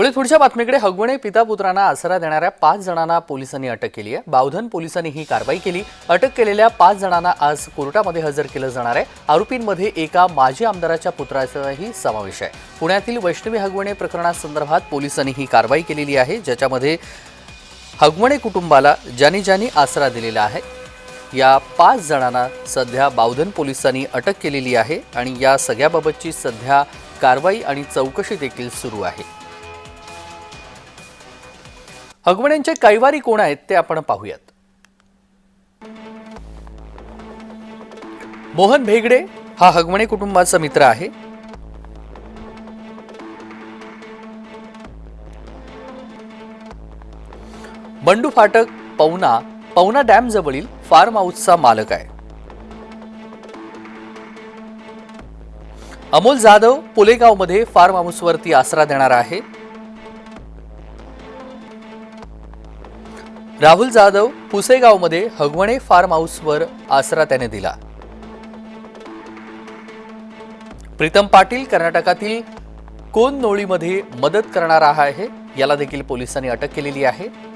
पुढे पुढच्या बातमीकडे हगवणे पिता पुत्रांना आसरा देणाऱ्या पाच जणांना पोलिसांनी अटक केली आहे. बावधन पोलिसांनी ही कारवाई केली. अटक केलेल्या पाच जणांना आज कोर्टामध्ये हजर केलं जाणार आहे. आरोपींमध्ये एका माजी आमदाराच्या पुत्राचाही समावेश आहे. पुण्यातील वैष्णवी हगवणे प्रकरणासंदर्भात पोलिसांनी ही कारवाई केलेली आहे ज्याच्यामध्ये हगवणे कुटुंबाला ज्यांनी ज्यांनी आसरा दिलेला आहे या पाच जणांना सध्या बावधन पोलिसांनी अटक केलेली आहे आणि या सगळ्याबाबतची सध्या कारवाई आणि चौकशी देखील सुरू आहे. हगवण्यांचे कैवारी कोण आहेत ते आपण पाहूयात. मोहन भेगडे हा हगवणे कुटुंबाचा मित्र आहे. बंडू फाटक पवना पवना डॅम जवळील फार्म हाऊसचा मालक आहे. अमोल जाधव पुलेगावमध्ये फार्म हाऊसवरती आसरा देणार आहे. राहुल जाधव पुसेगावमध्ये हगवणे फार्म हाऊसवर आसरा त्याने दिला. प्रीतम पाटील कर्नाटकातील कोननोळीमध्ये मदत करणारा आहे. याला देखील पोलिसांनी अटक केलेली आहे.